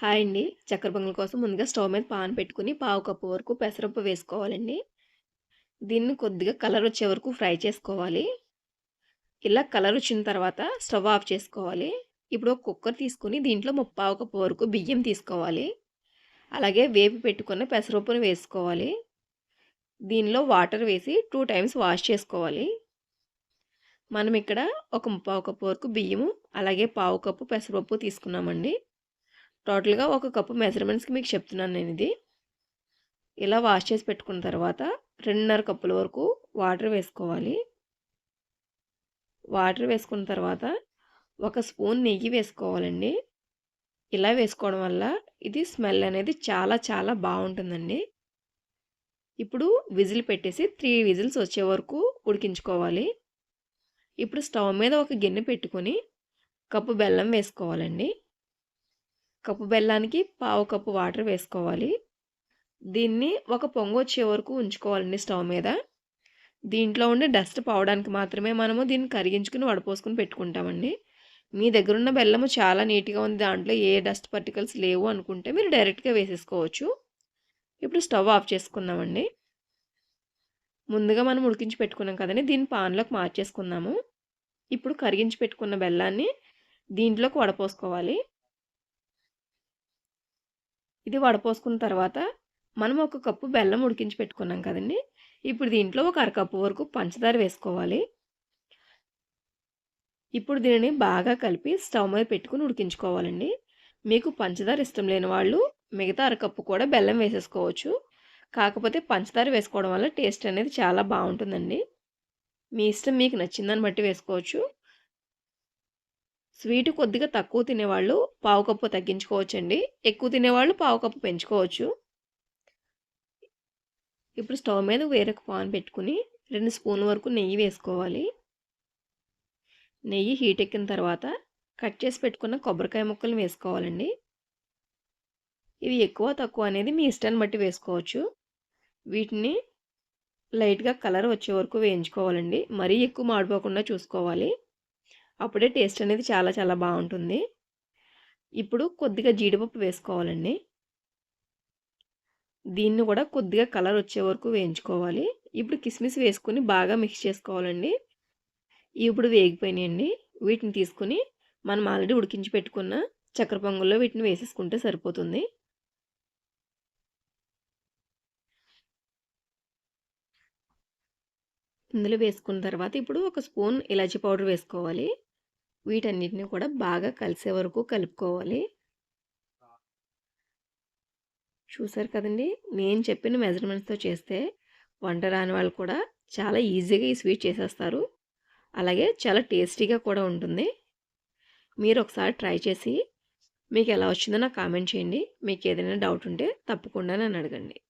Hi అండి. చక్కెర పొంగల్ కోసం ముందుగా స్టవ్ మీద పాన్ పెట్టుకుని పావు కప్పు వరకు పెసరప్పు వేసుకోవాలండి. దీన్ని కొద్దిగా కలర్ వచ్చే వరకు ఫ్రై చేసుకోవాలి. ఇలా కలర్ వచ్చిన తర్వాత స్టవ్ ఆఫ్ చేసుకోవాలి. ఇప్పుడు ఒక కుక్కర్ తీసుకుని దీంట్లో ముప్పావు కప్పు వరకు బియ్యం తీసుకోవాలి. అలాగే వేపి పెట్టుకున్న పెసరప్పును వేసుకోవాలి. దీనిలో వాటర్ వేసి టూ టైమ్స్ వాష్ చేసుకోవాలి. మనం ఇక్కడ ఒక ముప్పావు కప్పు వరకు బియ్యము అలాగే పావు కప్పు పెసరపప్పు తీసుకున్నామండి. టోటల్గా ఒక కప్పు మెజర్మెంట్స్కి మీకు చెప్తున్నాను నేను ఇది. ఇలా వాష్ చేసి పెట్టుకున్న తర్వాత రెండున్నర కప్పుల వరకు వాటర్ వేసుకోవాలి. వాటర్ వేసుకున్న తర్వాత ఒక స్పూన్ నెయ్యి వేసుకోవాలండి. ఇలా వేసుకోవడం వల్ల ఇది స్మెల్ అనేది చాలా చాలా బాగుంటుందండి. ఇప్పుడు విజిల్ పెట్టేసి త్రీ విజిల్స్ వచ్చే వరకు ఉడికించుకోవాలి. ఇప్పుడు స్టవ్ మీద ఒక గిన్నె పెట్టుకొని కప్పు బెల్లం వేసుకోవాలండి. కప్పు బెల్లానికి పావు కప్పు వాటర్ వేసుకోవాలి. దీన్ని ఒక పొంగు వచ్చే వరకు ఉంచుకోవాలండి స్టవ్ మీద. దీంట్లో ఉండే డస్ట్ పోవడానికి మాత్రమే మనము దీన్ని కరిగించుకుని వడపోసుకుని పెట్టుకుంటామండి. మీ దగ్గర ఉన్న బెల్లము చాలా నీట్గా ఉంది. దాంట్లో ఏ డస్ట్ పర్టికల్స్ లేవు అనుకుంటే మీరు డైరెక్ట్గా వేసేసుకోవచ్చు. ఇప్పుడు స్టవ్ ఆఫ్ చేసుకుందామండి. ముందుగా మనం ఉడికించి పెట్టుకున్నాం కదండి. దీన్ని పాన్లోకి మార్చేసుకుందాము. ఇప్పుడు కరిగించి పెట్టుకున్న బెల్లాన్ని దీంట్లోకి వడపోసుకోవాలి. ఇది వడపోసుకున్న తర్వాత మనం ఒక కప్పు బెల్లం ఉడికించి పెట్టుకున్నాం కదండి. ఇప్పుడు దీంట్లో ఒక అరకప్పు వరకు పంచదార వేసుకోవాలి. ఇప్పుడు దీనిని బాగా కలిపి స్టవ్ మీద పెట్టుకుని ఉడికించుకోవాలండి. మీకు పంచదార ఇష్టం లేని వాళ్ళు మిగతా అరకప్పు కూడా బెల్లం వేసేసుకోవచ్చు. కాకపోతే పంచదార వేసుకోవడం వల్ల టేస్ట్ అనేది చాలా బాగుంటుందండి. మీ ఇష్టం మీకు నచ్చిందని బట్టి వేసుకోవచ్చు. స్వీట్ కొద్దిగా తక్కువ తినేవాళ్ళు పావు కప్పు తగ్గించుకోవచ్చండి. ఎక్కువ తినేవాళ్ళు పావు కప్పు పెంచుకోవచ్చు. ఇప్పుడు స్టవ్ మీద వేరొక పాన్ పెట్టుకుని రెండు స్పూన్ వరకు నెయ్యి వేసుకోవాలి. నెయ్యి హీట్ ఎక్కిన తర్వాత కట్ చేసి పెట్టుకున్న కొబ్బరికాయ ముక్కలు వేసుకోవాలండి. ఇవి ఎక్కువ తక్కువ అనేది మీ ఇష్టాన్ని బట్టి వేసుకోవచ్చు. వీటిని లైట్గా కలర్ వచ్చే వరకు వేయించుకోవాలండి. మరీ ఎక్కువ మాడిపోకుండా చూసుకోవాలి. అప్పుడే టేస్ట్ అనేది చాలా చాలా బాగుంటుంది. ఇప్పుడు కొద్దిగా జీడిపప్పు వేసుకోవాలండి. దీన్ని కూడా కొద్దిగా కలర్ వచ్చే వరకు వేయించుకోవాలి. ఇప్పుడు కిస్మిస్ వేసుకుని బాగా మిక్స్ చేసుకోవాలండి. ఇప్పుడు వేగిపోయినాయండి. వీటిని తీసుకుని మనం ఆల్రెడీ ఉడికించి పెట్టుకున్న చక్కెర పొంగుల్లో వీటిని వేసేసుకుంటే సరిపోతుంది. ఇందులో వేసుకున్న తర్వాత ఇప్పుడు ఒక స్పూన్ ఇలాచీ పౌడర్ వేసుకోవాలి. వీటన్నిటిని కూడా బాగా కలిసే వరకు కలుపుకోవాలి. చూసారు కదండి? నేను చెప్పిన మెజర్మెంట్స్తో చేస్తే వంట రాని వాళ్ళు కూడా చాలా ఈజీగా ఈ స్వీట్ చేసేస్తారు. అలాగే చాలా టేస్టీగా కూడా ఉంటుంది. మీరు ఒకసారి ట్రై చేసి మీకు ఎలా వచ్చిందో నాకు కామెంట్ చేయండి. మీకు ఏదైనా డౌట్ ఉంటే తప్పకుండా నన్ను అడగండి.